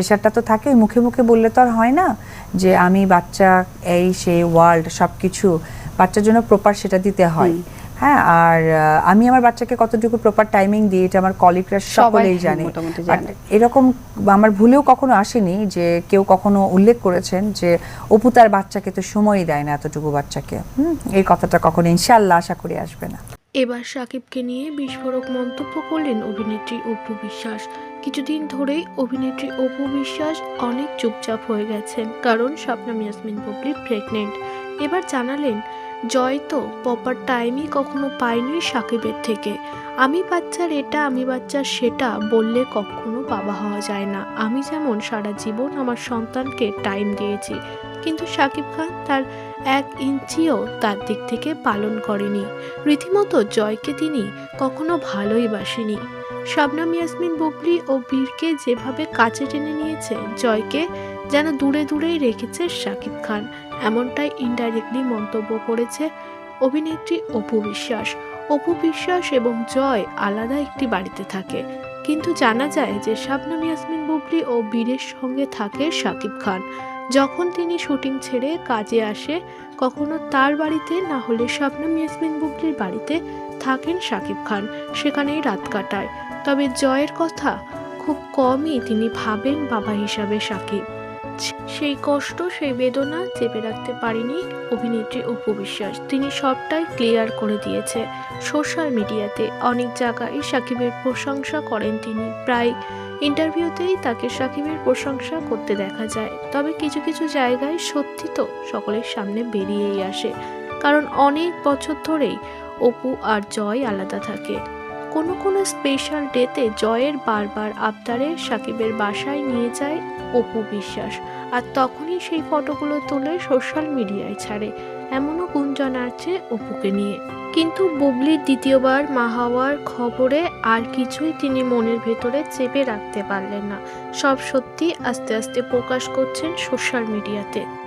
প্রেশারটা তো থাকে মুখে মুখে বললে তো আর হয় না যে আমি বাচ্চা এই সেই ওয়ার্ল্ড সব কিছু বাচ্চার জন্য প্রপার সেটা দিতে হয়। হ্যাঁ আর আমি আমার বাচ্চাকে কতটুকু প্রপার টাইমিং দিই এটা আমার কলিগরা সকলেই হ্যাঁ, জানে। জানে। এরকম আমার ভুলেও কখনো আসেনি যে কেউ কখনো উল্লেখ করেছেন যে অপু তার বাচ্চাকে তো সময়ই দেয় না এতটুকু বাচ্চাকে। হুম, এই কথাটা কখনো ইনশাল্লাহ আশা করি আসবে না। এবার সাকিবকে নিয়ে বিস্ফোরক মন্তব্য করলেন অভিনেত্রী অপু বিশ্বাস। কিছুদিন ধরেই অভিনেত্রী অপু বিশ্বাস অনেক চুপচাপ হয়ে গেছেন, কারণ স্বপ্না ইয়াসমিন বুবলি প্রেগনেন্ট এবার জানালেন, জয় তো প্রপার টাইমই কখনো পায়নি সাকিবের থেকে। আমি বাচ্চার এটা, আমি বাচ্চার সেটা বললে কখনো বাবা হওয়া যায় না। আমি যেমন সারা জীবন আমার সন্তানকে টাইম দিয়েছি, কিন্তু সাকিব খান তার এক ইঞ্চিও তার দিক থেকে পালন করেনি। রীতিমতো জয়কে তিনি কখনো ভালোই বাসেনি। শাবনাম ইয়াসমিন, বুবলি ও বীরকে যেভাবে কাছে টেনে নিয়েছে, জয়কে যেন দূরে দূরেই রেখেছে শাকিব খান, এমনটাই ইনডাইরেক্টলি মন্তব্য করেছে অভিনেত্রী অপু বিশ্বাস। অপু বিশ্বাস এবং জয় আলাদা একটি বাড়িতে থাকে, কিন্তু জানা যায় যে শাবনাম ইয়াসমিন, বুবলি ও বীরের সঙ্গে থাকে শাকিব খান। যখন তিনি শুটিং ছেড়ে কাজে আসে, কখনো তার বাড়িতে, না হলে শাবনাম ইয়াসমিন, বুবলির বাড়িতে থাকেন শাকিব খান। সেখানেই রাত কাটায়। তবে জয়ের কথা খুব কমই তিনি ভাবেন বাবা হিসাবে সাকিব। সেই কষ্ট, সেই বেদনা চেপে রাখতে পারেনি অভিনেত্রী অপু বিশ্বাস। তিনি সবটাই ক্লিয়ার করে দিয়েছে সোশ্যাল মিডিয়াতে। অনেক জায়গায় সাকিবের প্রশংসা করেন তিনি। প্রায় ইন্টারভিউতেই তাকে সাকিবের প্রশংসা করতে দেখা যায়। তবে কিছু কিছু জায়গায় সত্যি তো সকলের সামনে বেরিয়েই আসে। কারণ অনেক বছর ধরেই অপু আর জয় আলাদা থাকে। কোনো কোনো স্পেশাল ডেতে জয়ের বারবার আবদারে সাকিবের বাসায় নিয়ে যায় অপু বিশ্বাস। আর তখনই সেই ফটোগুলো তুলে সোশ্যাল মিডিয়ায় ছাড়ে। এমনও গুঞ্জন আছে অপুকে নিয়ে। কিন্তু বুবলির দ্বিতীয়বার মা হওয়ার খবরে আর কিছুই তিনি মনের ভেতরে চেপে রাখতে পারলেন না। সব সত্যি আস্তে আস্তে প্রকাশ করছেন সোশ্যাল মিডিয়াতে